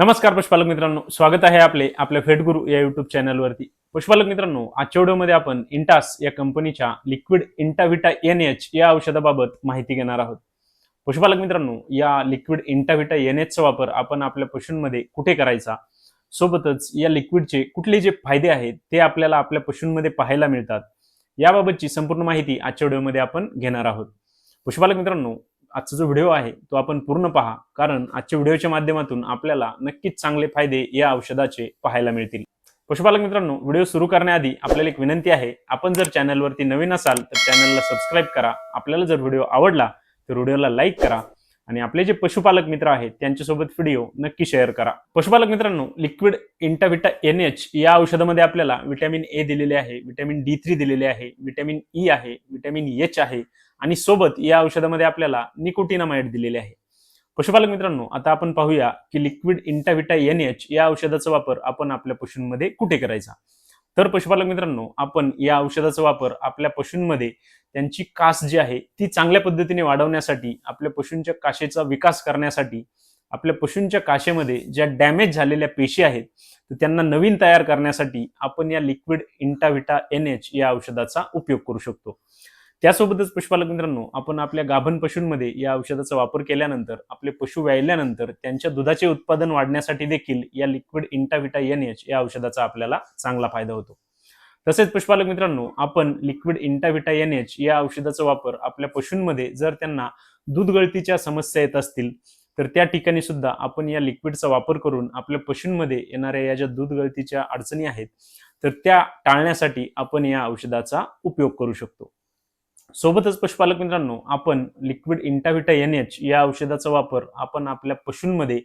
नमस्कार पशुपालक मित्रांनो स्वागत आहे आपले आपल्या फेटगुरु या युट्यूब चॅनलवरती पशुपालक मित्रांनो आजच्या व्हिडिओमध्ये आपण इंटास या कंपनीच्या लिक्विड इंटाविटा एन एच या औषधाबाबत माहिती घेणार आहोत. पशुपालक मित्रांनो या लिक्विड इंटाविटा एन एचचा वापर आपण आपल्या पशूंमध्ये कुठे करायचा? सोबतच या लिक्विडचे कुठले जे फायदे आहेत ते आपल्याला आपल्या पशूंमध्ये पाहायला मिळतात. याबाबतची संपूर्ण माहिती आजच्या व्हिडिओमध्ये आपण घेणार आहोत. पशुपालक मित्रांनो आजचा जो व्हिडिओ आहे तो आपण पूर्ण पहा. कारण आजच्या व्हिडिओच्या माध्यमातून आपल्याला नक्कीच चांगले फायदे या औषधाचे पाहायला मिळतील. पशुपालक मित्रांनो व्हिडिओ सुरू करण्याआधी आपल्याला एक विनंती आहे. आपण जर चॅनलवरती नवीन असाल तर चॅनलला सबस्क्राईब करा. आपल्याला जर व्हिडिओ आवडला तर व्हिडिओला लाईक करा. आणि आपले जे पशुपालक मित्र आहेत त्यांच्यासोबत व्हिडिओ नक्की शेअर करा. पशुपालक मित्रांनो लिक्विड इंटाविटा एन एच या औषधामध्ये आपल्याला विटॅमिन ए दिलेले आहे विटॅमिन डी थ्री दिलेले आहे विटॅमिन ई e आहे विटॅमिन एच आहे आणि सोबत या औषधामध्ये आपल्याला निकोटिनामाइड दिलेले आहे. पशुपालक मित्रांनो आता आपण पाहूया की लिक्विड इंटाविटा एन एच या औषधाचा वापर आपण आपल्या पशूंमध्ये कुठे करायचा? तर पशुपालक मित्रांनो आपण या औषधाचा वापर आपल्या पशूंमध्ये त्यांची कास जी आहे ती चांगल्या पद्धतीने वाढवण्यासाठी आपल्या पशूंच्या काशेचा विकास करण्यासाठी आपल्या पशूंच्या काशेमध्ये ज्या डॅमेज झालेल्या पेशी आहेत तर त्यांना नवीन तयार करण्यासाठी आपण या लिक्विड इंटाविटा एन एच या औषधाचा उपयोग करू शकतो. त्यासोबतच पशुपालक मित्रांनो आपण आपल्या गाभण पशूंमध्ये या औषधाचा वापर केल्यानंतर आपले पशु व्यायल्यानंतर त्यांच्या दुधाचे उत्पादन वाढण्यासाठी देखील या लिक्विड इंटाविटा एन एच या औषधाचा आपल्याला चांगला फायदा होतो. तसेच पशुपालक मित्रांनो आपण लिक्विड इंटाविटा एन एच या औषधाचा वापर आपल्या पशूंमध्ये जर त्यांना दूध गळतीच्या समस्या येत असतील तर त्या ठिकाणी सुद्धा आपण या लिक्विडचा वापर करून आपल्या पशूंमध्ये येणाऱ्या या ज्या दूध गळतीच्या अडचणी आहेत तर त्या टाळण्यासाठी आपण या औषधाचा उपयोग करू शकतो. सोबतच पशुपालक मित्रांनो आपण लिक्विड इंटाविटा एन एच या औषधाचा वापर आपण आपल्या पशूंमध्ये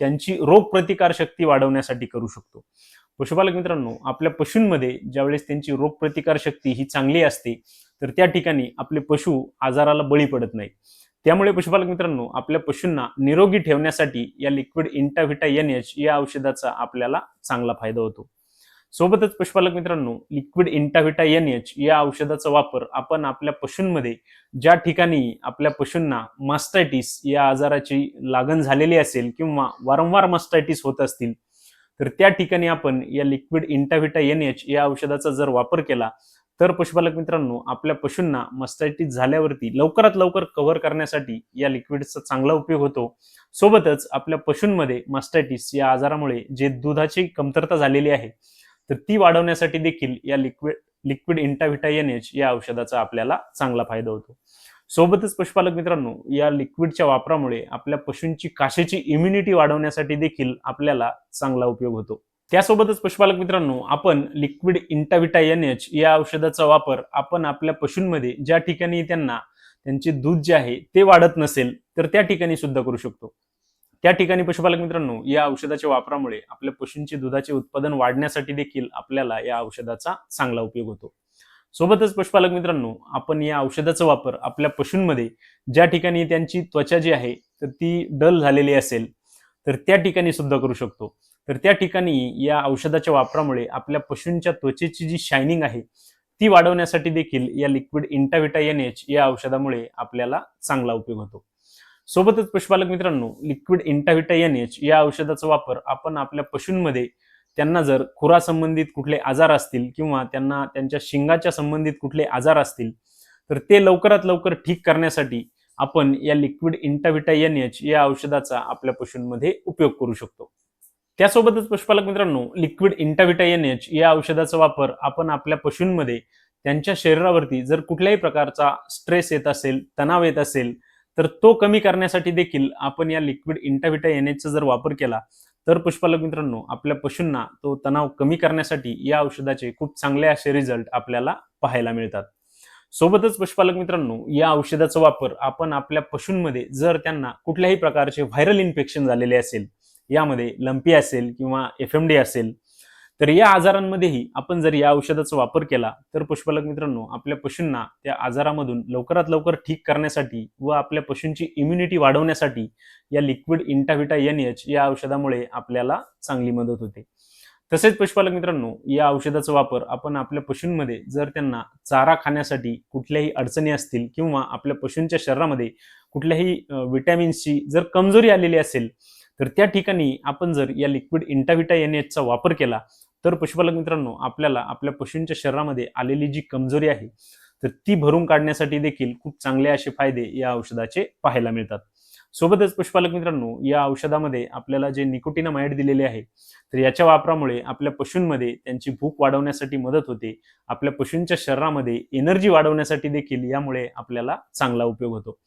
त्यांची रोगप्रतिकार शक्ती वाढवण्यासाठी करू शकतो. पशुपालक मित्रांनो आपल्या पशूंमध्ये ज्यावेळेस त्यांची रोगप्रतिकार शक्ती ही चांगली असते तर त्या ठिकाणी आपले पशु आजाराला बळी पडत नाही त्यामुळे पशुपालक मित्रांनो आपल्या पशूंना निरोगी ठेवण्यासाठी या लिक्विड इंटाव्हिटा एन एच या औषधाचा आपल्याला चांगला फायदा होतो. सोबतच पशुपालक मित्रांनो लिक्विड इंटाव्हिटा एन एच या औषधाचा वापर आपण आपल्या पशूंमध्ये ज्या ठिकाणी आपल्या पशूंना मास्टायटिस या आजाराची लागण झालेली असेल किंवा वारंवार मास्टायटिस होत असतील तर त्या ठिकाणी आपण या लिक्विड इंटाव्हिटा एन एच या औषधाचा जर वापर केला तर पशुपालक मित्रांनो आपल्या पशूंना मस्टायटिस झाल्यावरती लवकरात लवकर कव्हर करण्यासाठी या लिक्विडचा चांगला उपयोग होतो. सोबतच आपल्या पशूंमध्ये मस्टायटिस या आजारामुळे जे दुधाची कमतरता झालेली आहे तर ती वाढवण्यासाठी देखील या liquid liquid Intavita N H या औषधाचा आपल्याला चांगला फायदा होतो. सोबतच पशुपालक मित्रांनो या लिक्विडच्या वापरामुळे आपल्या पशूंची काशेची इम्युनिटी वाढवण्यासाठी देखील आपल्याला चांगला उपयोग होतो. त्यासोबतच पशुपालक मित्रांनो आपण लिक्विड इंटाविटा एन एच या औषधाचा वापर आपण आपल्या पशूंमध्ये ज्या ठिकाणी त्यांना त्यांचे दूध जे आहे ते वाढत नसेल तर त्या ठिकाणी सुद्धा करू शकतो. त्या ठिकाणी पशुपालक मित्रांनो या औषधाच्या वापरामुळे आपल्या पशूंचे दुधाचे उत्पादन वाढण्यासाठी देखील आपल्याला या औषधाचा चांगला उपयोग होतो. सोबतच पशुपालक मित्रांनो आपण या औषधाचा वापर आपल्या पशूंमध्ये ज्या ठिकाणी त्यांची त्वचा जी आहे तर ती डल झालेली असेल तर त्या ठिकाणी सुद्धा करू शकतो. तर त्या ठिकाणी या औषधाच्या वापरामुळे आपल्या पशूंच्या त्वचेची जी शायनिंग आहे ती वाढवण्यासाठी देखील या लिक्विड इंटाविटा एन एच या औषधामुळे आपल्याला चांगला उपयोग होतो. सोबतच पशुपालक मित्रांनो लिक्विड इंटाविटा एन एच या औषधाचा वापर आपण आपल्या पशूंमध्ये त्यांना जर खुरा संबंधित कुठले आजार असतील किंवा त्यांना त्यांच्या शिंगाच्या संबंधित कुठले आजार असतील तर ते लवकरात लवकर ठीक करण्यासाठी आपण या लिक्विड इंटाविटा एन एच या औषधाचा आपल्या पशूंमध्ये उपयोग करू शकतो. त्यासोबतच पशुपालक मित्रांनो लिक्विड इंटाविटा एन एच या औषधाचा वापर आपण आपल्या पशूंमध्ये त्यांच्या शरीरावरती जर कुठल्याही प्रकारचा स्ट्रेस येत असेल तणाव येत असेल तर तो कमी करण्यासाठी देखील आपण या लिक्विड इंटाविटा एन एचचा जर वापर केला तर पुष्पालक मित्रांनो आपल्या पशूंना तो तणाव कमी करण्यासाठी या औषधाचे खूप चांगले असे रिझल्ट आपल्याला पाहायला मिळतात. सोबतच पशुपालक मित्रांनो या औषधाचा वापर आपण आपल्या पशूंमध्ये जर त्यांना कुठल्याही प्रकारचे व्हायरल इन्फेक्शन झालेले असेल यामध्ये लंपी असेल किंवा एफ एम डी असेल तर या आजारांमध्येही आपण जर या औषधाचा वापर केला तर पशुपालक मित्रांनो आपल्या पशूंना त्या आजारामधून लवकरात लवकर ठीक करण्यासाठी व आपल्या पशूंची इम्युनिटी वाढवण्यासाठी या लिक्विड इंटाविटा एन एच या औषधामुळे आपल्याला चांगली मदत होते. तसेच पशुपालक मित्रांनो या औषधाचा वापर आपण आपल्या पशूंमध्ये जर त्यांना चारा खाण्यासाठी कुठल्याही अडचणी असतील किंवा आपल्या पशूंच्या शरीरामध्ये कुठल्याही विटॅमिन्सची जर कमजोरी आलेली असेल तर त्या ठिकाणी आपण जर या लिक्विड इंटाविटा एन एचचा वापर केला तर पशुपालक मित्रांनो आपल्याला आपल्या पशूंच्या शरीरामध्ये आलेली जी कमजोरी आहे तर ती भरून काढण्यासाठी देखील खूप चांगले असे फायदे या औषधाचे पाहायला मिळतात. सोबतच पशुपालक मित्रांनो या औषधामध्ये आपल्याला जे निकोटिनामाइड दिलेले आहे तर याच्या वापरामुळे आपल्या पशूंमध्ये त्यांची भूक वाढवण्यासाठी मदत होते आपल्या पशूंच्या शरीरामध्ये एनर्जी वाढवण्यासाठी देखील यामुळे आपल्याला चांगला उपयोग होतो.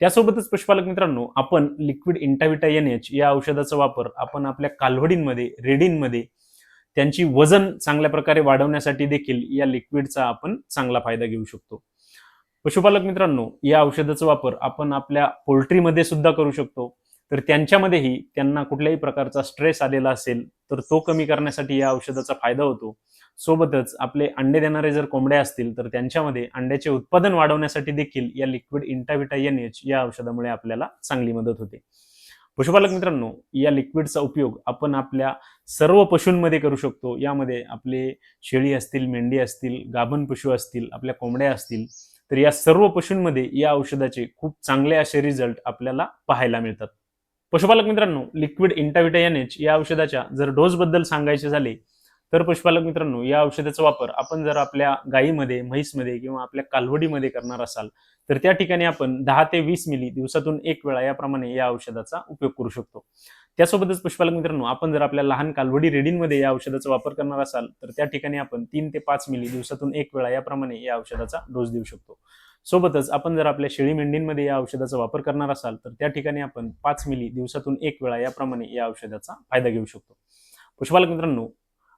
त्यासोबतच पशुपालक मित्रांनो आपण लिक्विड इंटाविटा एन एच या औषधाचा वापर आपण आपल्या कालवडींमध्ये रेडींमध्ये त्यांची वजन चांगल्या प्रकारे वाढवण्यासाठी देखील या लिक्विडचा आपण चांगला फायदा घेऊ शकतो. पशुपालक मित्रांनो या औषधाचा वापर आपण आपल्या पोल्ट्रीमध्ये सुद्धा करू शकतो. तर त्यांच्यामध्येही त्यांना कुठल्याही प्रकारचा स्ट्रेस आलेला असेल तर तो कमी करण्यासाठी या औषधाचा फायदा होतो. सोबतच आपले अंडे देणारे जर कोंबड्या असतील तर त्यांच्यामध्ये अंड्याचे उत्पादन वाढवण्यासाठी देखील या लिक्विड इंटाविटा एन एच या औषधामुळे आपल्याला चांगली मदत होते. पशुपालक मित्रांनो या लिक्विडचा उपयोग आपण आपल्या सर्व पशूंमध्ये करू शकतो. यामध्ये आपले शेळी असतील मेंढी असतील गाभण पशु असतील आपल्या कोंबड्या असतील तर या सर्व पशूंमध्ये या औषधाचे खूप चांगले असे रिझल्ट आपल्याला पाहायला मिळतात. पशुपालक मित्रांनो लिक्विड इंटाविटा एन एच या औषधाच्या जर डोसबद्दल सांगायचे झाले तर पशुपालक मित्रांनो या औषधाचा वापर आपण जर आपल्या गायीमध्ये म्हैसमध्ये किंवा आपल्या कालवडीमध्ये करणार असाल तर त्या ठिकाणी आपण दहा ते वीस मिली दिवसातून एक वेळा याप्रमाणे या औषधाचा उपयोग करू शकतो. त्यासोबतच पशुपालक मित्रांनो आपण जर आपल्या लहान कालवडी रेडींमध्ये या औषधाचा वापर करणार असाल तर त्या ठिकाणी आपण तीन ते पाच मिली दिवसातून एक वेळा याप्रमाणे या औषधाचा डोस देऊ शकतो. सोबतच आपण जर आपल्या शेळी मेंढींमध्ये या औषधाचा वापर करणार असाल तर त्या ठिकाणी आपण पाच मिली दिवसातून एक वेळा याप्रमाणे या औषधाचा फायदा घेऊ शकतो. पशुपालक मित्रांनो